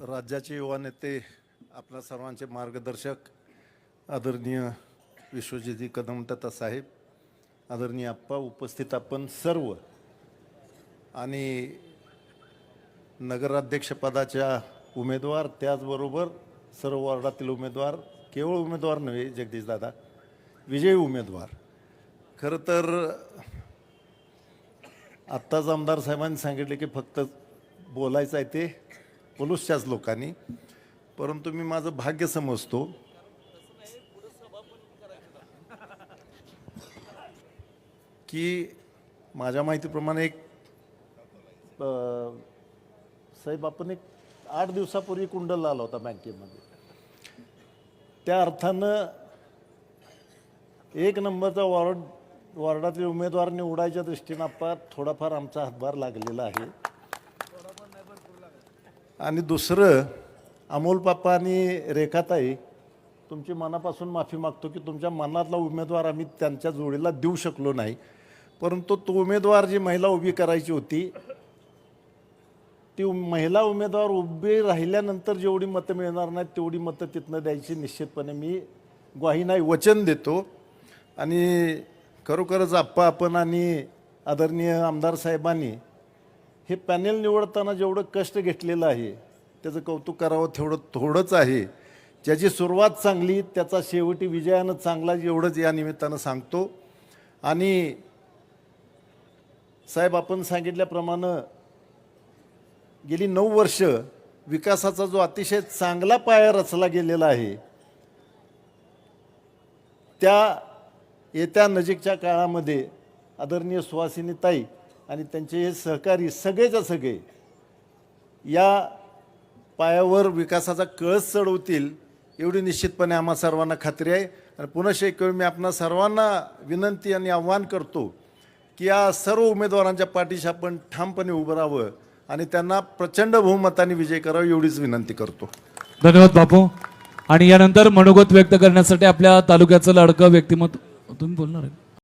राज्याचे युवा नेते आपल्या सर्वांचे मार्गदर्शक आदरणीय विश्वजिती कदमदत्ता साहेब आदरणीय आप्पा उपस्थित आपण सर्व आणि नगराध्यक्षपदाच्या उमेदवार त्याचबरोबर सर्व वॉर्डातील उमेदवार केवळ उमेदवार नव्हे जगदीशदादा विजयी उमेदवार. खरं तर आत्ताच आमदार साहेबांनी सांगितले की फक्त बोलायचं आहे ते पोलूसच्याच लोकांनी. परंतु मी माझं भाग्य समजतो. की माझ्या माहितीप्रमाणे एक साहेब आपण एक आठ दिवसापूर्वी कुंडल आला होता बँकेमध्ये. त्या अर्थानं एक नंबरचा वॉर्ड वॉर्डातील उमेदवार निवडायच्या दृष्टीनं आपण थोडाफार आमचा हातभार लागलेला आहे. आणि दुसरं अमोल पापा आणि रेखाताई तुमची मनापासून माफी मागतो की तुमच्या मनातला उमेदवार आम्ही त्यांच्या जोडीला देऊ शकलो नाही. परंतु तो उमेदवार जी महिला उभी करायची होती ती महिला उमेदवार उभी राहिल्यानंतर जेवढी मतं मिळणार नाहीत तेवढी मतं तिथनं द्यायची निश्चितपणे मी ग्वाही नाही वचन देतो. आणि खरोखरच आप्पा आपण आणि आदरणीय आमदार साहेबांनी हे पॅनेल निवडताना जेवढं कष्ट घेतलेलं आहे त्याचं कौतुक करावं तेवढं थोडंच आहे. ज्याची सुरुवात चांगली त्याचा शेवटी विजयानं चांगला एवढंच या निमित्तानं सांगतो. आणि साहेब आपण सांगितल्याप्रमाणे गेली नऊ वर्ष विकासाचा जो अतिशय चांगला पाया रचला गेलेला आहे त्या येत्या नजीकच्या काळामध्ये आदरणीय सुहासिनी ताई आणि त्यांचे हे सहकारी सगळेच्या सगळे या पायावर विकासाचा कळस चढवतील एवढी निश्चितपणे आम्हा सर्वांना खात्री आहे. आणि पुन्हा एक वेळ मी आपणा सर्वांना विनंती आणि आव्हान करतो की या सर्व उमेदवारांच्या पाठीशी आपण ठामपणे उभं राहावं आणि त्यांना प्रचंड बहुमताने विजय करावा एवढीच विनंती करतो. धन्यवाद बापू. आणि यानंतर मनोगत व्यक्त करण्यासाठी आपल्या तालुक्याचं लाडकं व्यक्तिमत्व तुम्ही बोलणार आहे.